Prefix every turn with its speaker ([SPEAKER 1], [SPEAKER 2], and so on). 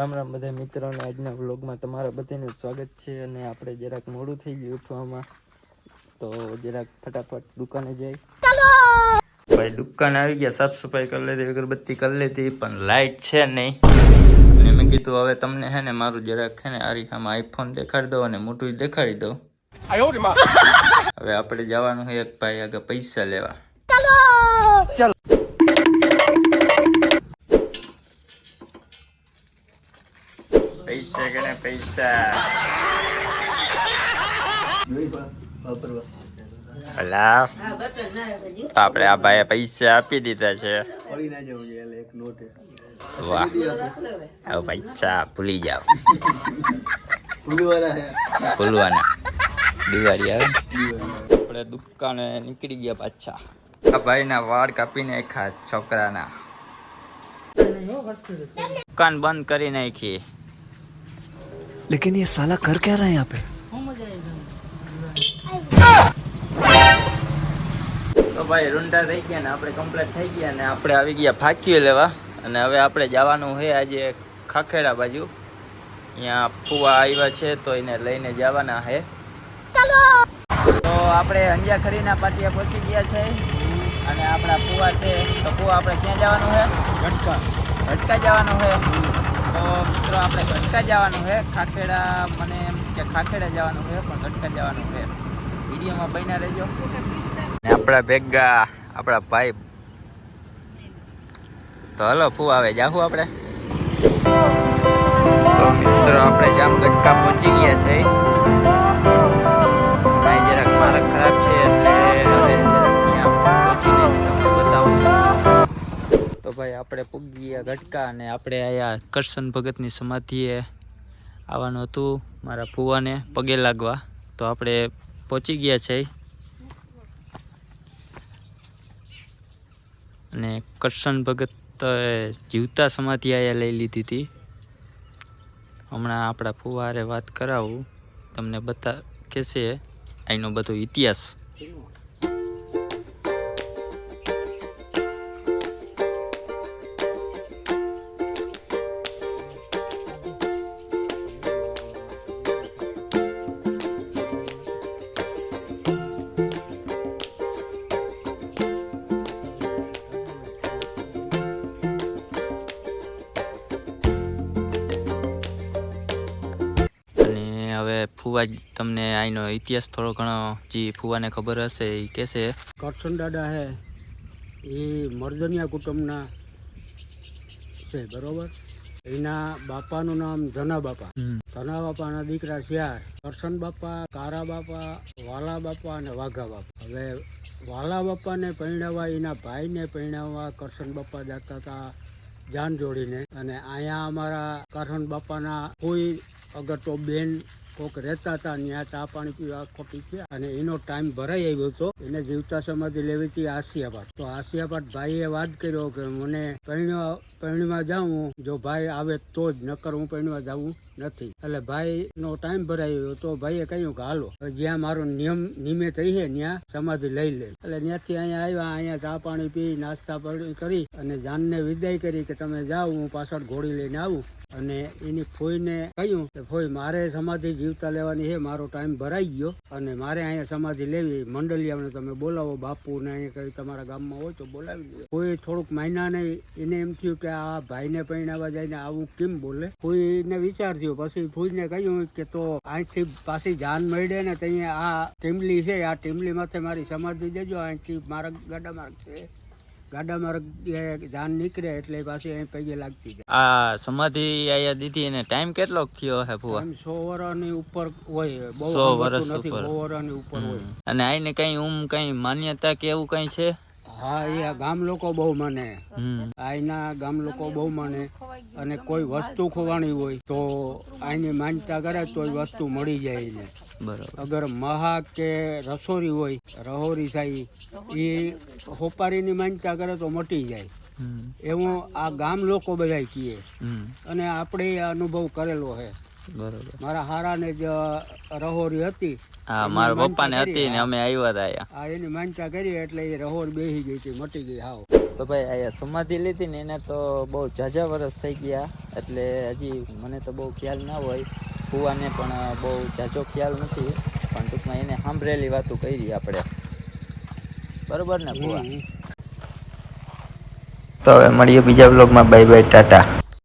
[SPEAKER 1] રામ રામ બધા મિત્રોને આજના વ્લોગમાં તમારા બધાનું સ્વાગત છે અને આપણે જરાક મોડું થઈ ગયું ઉઠવામાં. તો જરાક ફટાફટ દુકાને જઈ. ભાઈ દુકાન આવી ગયા સાફ સફાઈ કરી લીધી અગરબત્તી કરી લીધી પણ લાઇટ છે નહીં. અને મેં કીધું હવે તમને હે ને મારું જરાક છે ને આરીખામાં આઈફોન દેખાડી દઉં અને મોટું દેખાડી દઉં. હવે આપણે જવાનું છે એક ભાઈ આગળ પૈસા લેવા. પૈસા ગણે પૈસા. આપડે તો આપણે આ ભાઈએ પૈસા આપી દીધા છે. વાહ. હવે પૈસા ભૂલી જાઓ. ભૂલવાના દિવાળી આવે. આપણે દુકાને નીકળી ગયા પાછા. આ ભાઈના વાળ કાપી નાખ્યા છોકરાના. દુકાન બંધ કરી નાખી.
[SPEAKER 2] लेकिन ये साला कर क्या रहा है यहाँ पे
[SPEAKER 1] તો ભાઈ રૂંડા થઈ ગયા ને આપણે કમ્પ્લીટ થઈ ગયા ને આપણે આવી ગયા ફાંક્યું લેવા અને હવે આપણે જવાનું છે આજે ખાખેડા બાજુ અહીંયા ફુવા આવ્યા છે તો એને લઈને જવાના છે તો આપણે અંજાખરીના પાટિયા પહોંચી ગયા છે અને આપણા ફુવા છે તો ફુવા આપણે ક્યાં જવાનું છે ઘટકા ઘટકા જવાનું છે તો મિત્રો, આપણે ઘટકા જવાનું છે. ખાખેડા મને એમ કે ખાખેડા જવાનું છે, પણ ઘટકા જવાનું છે. વિડીયોમાં બન્યા રહેજો. આપણા ભેગા, આપણા ભાઈ. તો હલો, ફૂ આવે, જાહુ આપણે. તો મિત્રો, આપણે જામ ગટકા પહોંચી ગયા છે. આપણે પૂગી ગટકા અને આપણે આયા કરશન ભગતની સમાધિએ આવવાનું હતું મારા ફુવાને પગે લાગવા. તો આપણે પહોંચી ગયા છે. અને કરશન ભગત જીવતા સમાધિ અહીંયા લઈ લીધી હતી. હમણાં આપણા ફુવારે વાત કરાવું, તમને બતા, કહેશે. અહીંનો બધો ઇતિહાસ. હવે ફુવા જ તમને આઈનો ઇતિહાસ થોડો ઘણો જે ફુવાને ખબર હશે એ કહેશે.
[SPEAKER 3] કરશન દાદા હે એ મર્દનિયા કુટુંબના છે બરોબર? એના બાપાનું નામ ધના બાપા. ધના બાપાના દીકરા શિયાર કરશન બાપા કારા બાપા વાલા બાપા અને વાઘા બાપા. હવે વાલા બાપાને પરણાવવા એના ભાઈને પરણાવવા કરશન બાપા જતા હતા જાન જોડીને અને અહીંયા અમારા કરશન બાપાના કોઈ અગર તો બેન કોક રહેતા હતા ત્યાં ચા પાણી પીવા ખોટી છે. અને એનો ટાઈમ ભરાઈ આવ્યો હતો. એને જીવતા સમાધિ લેવી હતી આસિયાબાદ. તો આસિયાબાદ ભાઈએ વાત કર્યો કે મને પરણવા પરણવા જાઉં. જો ભાઈ આવે તો જ, નકર હું પરણવા જાઉં નથી. એટલે ભાઈ નો ટાઈમ ભરાયો તો ભાઈએ કહ્યું કે હાલો જ્યાં મારો નિયમ નિયમિત થઈ છે, ત્યાં સમાધિ લઈ લે. એટલે ત્યાંથી અહીંયા આવ્યા, અહીંયા ચા પાણી પી, નાસ્તા કરી અને જાનને વિદાય કરી કે તમે જાઓ, હું પાછળ ઘોડી લઈને આવું. અને એની ફોઈને કહ્યું કે, ફોઈ, મારે સમાધિ જીવતા લેવાની છે, મારો ટાઈમ ભરાઈ ગયો અને મારે અહીંયા સમાધિ લેવી મંડલિયાને તમે બોલાવો બાપુ ને અહીંયા કઈ તમારા ગામમાં હોય તો બોલાવી દો. કોઈ થોડુંક માયના નહીં એને એમ થયું કે આ ભાઈને પરણાવવા જઈને આવું કેમ બોલે? કોઈને વિચાર થયો પછી ફૂજને કહ્યું કે તો અહીંથી પાછી જાન મળે ને ત્યાં આ ટીમલી છે, આ ટીમલી માથે મારી સમાધિ દેજો, અહીંથી મારા ગાડા માર્ગ છે ગાડા માર્ગ જાન નીકળે એટલે પાછી અહીં પગે લાગતી જાય.
[SPEAKER 1] આ સમાધિ આયા દીધી એને ટાઈમ કેટલો થયો હે
[SPEAKER 3] આમ સો વર્ષની ઉપર હોય
[SPEAKER 1] સો વર્ષ ઉપર.
[SPEAKER 3] સો વર્ષની ઉપર હોય.
[SPEAKER 1] અને આઈને કઈ ઉમ કઈ માન્યતા કે એવું કઈ છે?
[SPEAKER 3] હા એ આ ગામ લોકો બહુ માને.
[SPEAKER 1] હમ.
[SPEAKER 3] અહીંના ગામ લોકો બહુ માને. અને કોઈ વસ્તુ ખોવાની હોય તો અહીંની માનતા કરે તો એ વસ્તુ મળી જાય એને.
[SPEAKER 1] બરોબર.
[SPEAKER 3] અગર મહા કે રસોરી હોય રહોરી થાય એ હોપારીની માનતા કરે તો મટી જાય. એવું આ ગામ લોકો બધા
[SPEAKER 1] કીએ.
[SPEAKER 3] અને આપણે અનુભવ કરેલો છે
[SPEAKER 1] બરોબર.
[SPEAKER 3] મારા હારાને જ રહોરી હતી.
[SPEAKER 1] હા મારા પપ્પાને હતી ને અમે આવ્યા હતા અહીંયા.
[SPEAKER 3] આ એની માનતા કરી એટલે એ રહોર બેસી ગઈ હતી મટી ગઈ હાવ.
[SPEAKER 1] તો ભાઈ અહીંયા સમાધિ લીધી ને એને તો બહુ ઝાઝા વર્ષ થઈ ગયા એટલે હજી મને તો બહુ ખ્યાલ ના હોય. ફુવાને પણ બહુ ઝાઝો ખ્યાલ નથી પણ ટૂંકમાં એને સાંભળેલી વાતો કરી આપણે. બરોબર ને ફુવા તો હવે મળીએ બીજા બ્લોગમાં બાય બાય ટાટા.